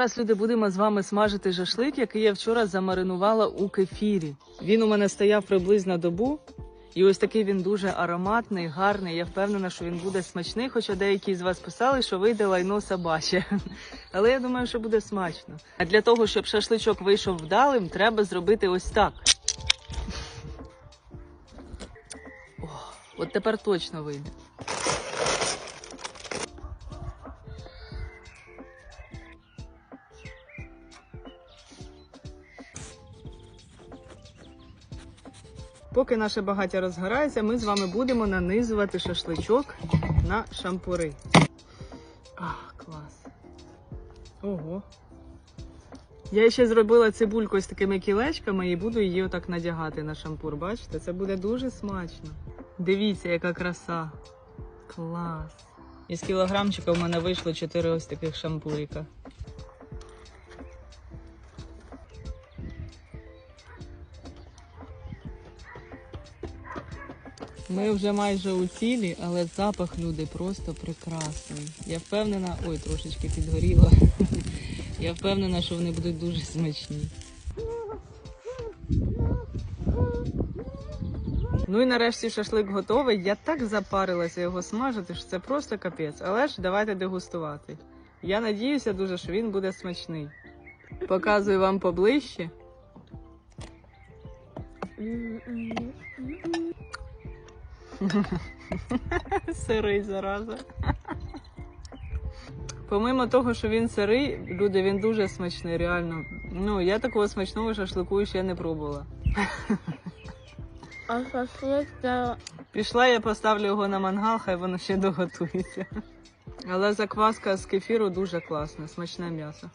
Зараз люди будемо з вами смажити шашлик, який я вчора замаринувала у кефірі. Він у мене стояв приблизно добу. І ось такий він дуже ароматний, гарний. Я впевнена, що він буде смачний, хоча деякі з вас писали, що вийде лайно собаче. Але я думаю, що буде смачно. А для того, щоб шашличок вийшов вдалим, треба зробити ось так. От тепер точно вийде. Поки наше багаття розгорається, ми з вами будемо нанизувати шашличок на шампури. Ах, клас. Ого. Я ще зробила цибульку з такими кілечками і буду її отак надягати на шампур. Бачите, це буде дуже смачно. Дивіться, яка краса. Клас. Із кілограмчика в мене вийшло 4 ось таких шампуріка. Ми вже майже у цілі, але запах люди просто прекрасний. Я впевнена, ой, трошечки підгоріло. Я впевнена, що вони будуть дуже смачні. Ну і нарешті шашлик готовий. Я так запарилася його смажити, що це просто капець. Але ж давайте дегустувати. Я надіюся дуже, що він буде смачний. Показую вам поближче. Сирий зараза. Помимо того, що він сирий, люди, він дуже смачний, реально. Ну, я такого смачного шашлику ще не пробувала. А шашлик це Пішла, я поставлю його на мангал, хай воно ще доготується. Але закваска з кефіру дуже класна, смачне м'ясо.